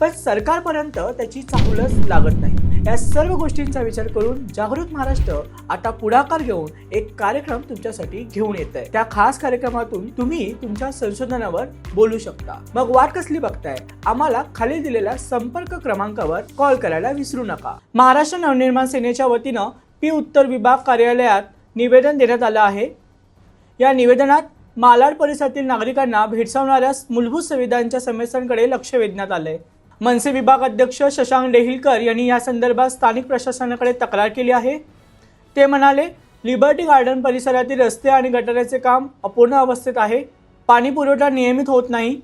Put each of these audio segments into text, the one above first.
पण सरकारपर्यंत त्याची चाहुलच लागत नाही. या सर्व गोष्टींचा विचार करून जागृत महाराष्ट्र आता पुढाकार घेऊन एक कार्यक्रम तुमच्यासाठी घेऊन येत आहे त्या खास कार्यक्रमातून तुम्ही तुमच्या संशोधनावर बोलू शकता. मग वाट कसली बघताय? आम्हाला खाली दिलेल्या संपर्क क्रमांकावर कॉल करायला विसरू नका. महाराष्ट्र नवनिर्माण सेनेच्या वतीनं पी उत्तर विभाग कार्यालयात निवेदन देण्यात आलं आहे. या निवेदनात मालाड परिसरातील नागरिकांना भेडसावणाऱ्या मूलभूत सुविधांच्या समस्यांकडे लक्ष वेधण्यात आलं आहे मनसे विभाग अध्यक्ष शशांक डेहिलकर यांनी या संदर्भात स्थानिक प्रशासनाकडे तक्रार केली आहे. ते म्हणाले लिबर्टी गार्डन परिसरातील रस्ते आणि गटाराचे काम अपूर्ण अवस्थेत आहे. पाणी पुरवठा नियमित होत नाही.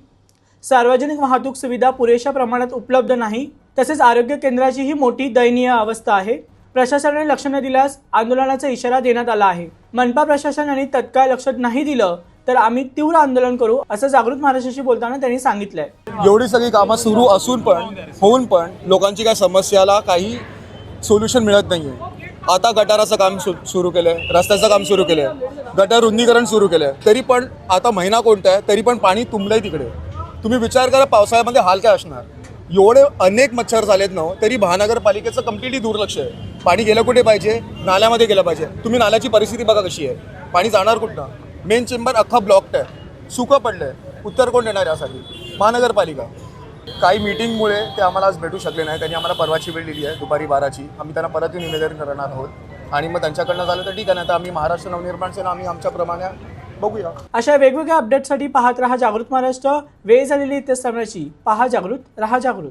सार्वजनिक वाहतूक सुविधा पुरेशा प्रमाणात उपलब्ध नाही. तसेच आरोग्य केंद्राचीही मोठी दयनीय अवस्था आहे. प्रशासनाने लक्ष न दिल्यास आंदोलनाचा इशारा देण्यात आला आहे. मनपा प्रशासनाने तत्काळ लक्ष नाही दिलं तर आम्ही तीव्र आंदोलन करू असं जागृत महाराष्ट्राशी बोलताना त्यांनी सांगितलंय. एवढी सगळी कामं सुरू असून पण होऊन पण लोकांची काय समस्याला काही सोल्युशन मिळत नाही आहे आता गटाराचं काम सु सुरू केलं आहे रस्त्याचं काम सुरू केलं आहे गटार रुंदीकरण सुरू केलं आहे तरी पण आता महिना कोणता आहे तरी पण पाणी तुंबलं आहे तिकडे. तुम्ही विचार करा पावसाळ्यामध्ये हाल काय असणार. एवढे अनेक मच्छर झालेत ना तरी महानगरपालिकेचं कम्प्लिटली दुर्लक्ष आहे. पाणी गेलं कुठे पाहिजे? नाल्यामध्ये गेलं पाहिजे. तुम्ही नाल्याची परिस्थिती बघा कशी आहे. पाणी जाणार कुठं मेन चेंबर अख्खा ब्लॉक्ड आहे. सुकं पडलं आहे उत्तर कोण देणार यासाठी? महानगरपालिका. काही मीटिंगमुळे ते आम्हाला आज भेटू शकले नाही त्यांनी आम्हाला परवाची वेळ दिली आहे दुपारी बाराची. आम्ही त्यांना परत येऊन निवेदन करणार आहोत. आणि मग त्यांच्याकडनं झालं तर ठीक आहे नाही तर आम्ही महाराष्ट्र नवनिर्माण सेना आम्ही आमच्याप्रमाणे बघूया. अशा वेगवेगळ्या अपडेटसाठी पाहत रहा जागृत महाराष्ट्र. वेळ झालेली इतिहास सांगण्याची पहा जागृत रहा जागृत.